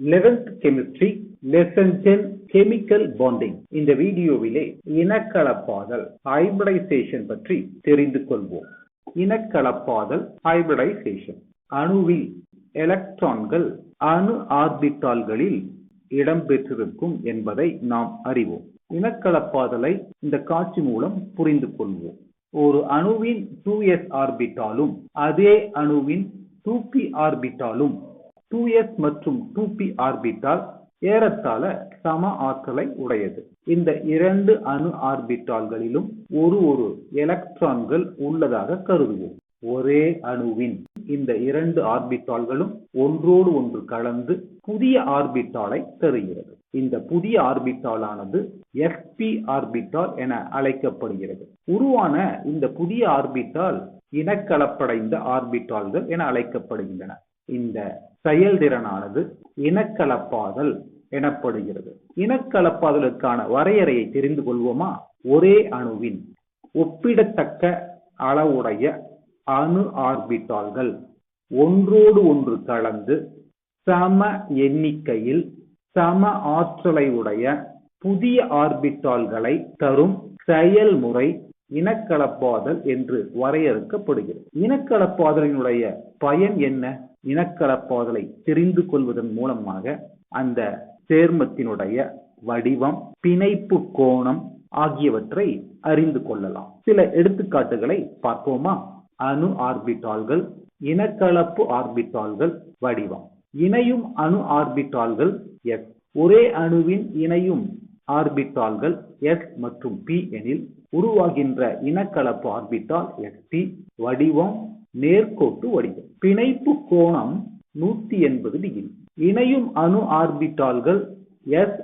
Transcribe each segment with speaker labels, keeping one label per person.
Speaker 1: Eleventh chemistry lesson ten chemical bonding இந்த வீடியோவிலே இனக்கலப்பாதல் hybridisation பற்றி தெரிந்து கொள்வோம். இனக்கலப்பாதல் ஹைபிரடைசேஷன் அணுவில் எலக்ட்ரான்கள் அணு ஆர்பிட்டால்களில் இடம்பெற்றிருக்கும் என்பதை நாம் அறிவோம். இனக்கலப்பாதலை இந்த காட்சி மூலம் புரிந்து கொள்வோம். ஒரு அணுவின் டூ எஸ் ஆர்பிட்டாலும் அதே அணுவின் டூ பி ஆர்பிட்டாலும் டூ எஸ் மற்றும் டூ பி ஆர்பிட்டால் ஏறத்தாழ சம ஆற்றலை உடையது. இந்த இரண்டு அணு ஆர்பிட்டால்களிலும் ஒரு ஒரு எலக்ட்ரான்கள் உள்ளதாக கருதுவோம். ஒரே அணுவின் இந்த இரண்டு ஆர்பிட்டால்களும் ஒன்றோடு ஒன்று கலந்து புதிய ஆர்பிட்டாலை தருகிறது. இந்த புதிய ஆர்பிட்டாலானது எஸ்பி ஆர்பிட்டால் என அழைக்கப்படுகிறது. உருவான இந்த புதிய ஆர்பிட்டால் இனக்கலப்படைந்த ஆர்பிட்டால்கள் என அழைக்கப்படுகின்றன. இந்த செயல்திறனானது இனக்கலப்பாதல் எனப்படுகிறது. இனக்கலப்பாதலுக்கான வரையறையை தெரிந்து கொள்வோமா? ஒரே அணுவின் ஒப்பிடத்தக்க அளவுடைய அணு ஆர்பிட்டால்கள் ஒன்றோடு ஒன்று கலந்து சம எண்ணிக்கையில் சம ஆற்றலை உடைய புதிய ஆர்பிட்டால்களை தரும் செயல்முறை இனக்கலப்பாதல் என்று வரையறுக்கப்படுகிறது. இனக்கலப்பாதலினுடைய பயன் என்ன? இனக்கலப்பாதலை தெரிந்து கொள்வதன் மூலமாக அந்த சேர்மத்தினுடைய வடிவம் பிணைப்பு கோணம் ஆகியவற்றை அறிந்து கொள்ளலாம். சில எடுத்துக்காட்டுகளை பார்ப்போமா? அணு ஆர்பிட்டால்கள் இனக்கலப்பு ஆர்பிட்டால்கள் வடிவம். இணையும் அணு ஆர்பிட்டால்கள் எஸ் ஒரே அணுவின் இணையும் ஆர்பிட்டால்கள் எஸ் மற்றும் பி எனில் உருவாகின்ற இனக்கலப்பு ஆர்பிட்டால் எஸ்பி வடிவம் நேர்கோட்டு வடிவம். பிணைப்பு கோணம் நூத்தி எண்பது டிகிரி. இணையும் அணு ஆர்பிட்டால்கள் எஸ்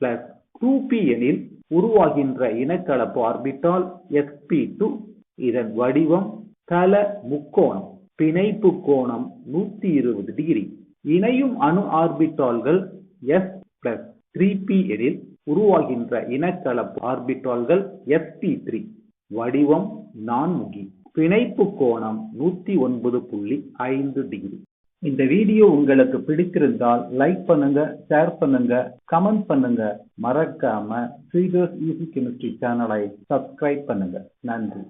Speaker 1: பிளஸ் டூ பி எனில் உருவாகின்ற இனக்கலப்பு ஆர்பிட்டால் எஸ்பி டூ இதன் வடிவம் தல முக்கோணம். பிணைப்பு கோணம் நூத்தி இருபது டிகிரி. இணையும் அணு ஆர்பிட்டால்கள் எஸ் பிளஸ் த்ரீ பி எனில் உருவாகின்ற இனக்கலப்பு ஆர்பிட்டால்கள் எஸ்பி த்ரீ வடிவம் நான்முகி பிணைப்பு கோணம் நூத்தி ஒன்பது புள்ளி ஐந்து டிகிரி. இந்த வீடியோ உங்களுக்கு பிடித்திருந்தால் லைக் பண்ணுங்க ஷேர் பண்ணுங்க கமெண்ட் பண்ணுங்க. மறக்காம ஸ்ரீதர்ஸ் ஈஸி கெமிஸ்ட்ரி சேனலை சப்ஸ்கிரைப் பண்ணுங்க. நன்றி.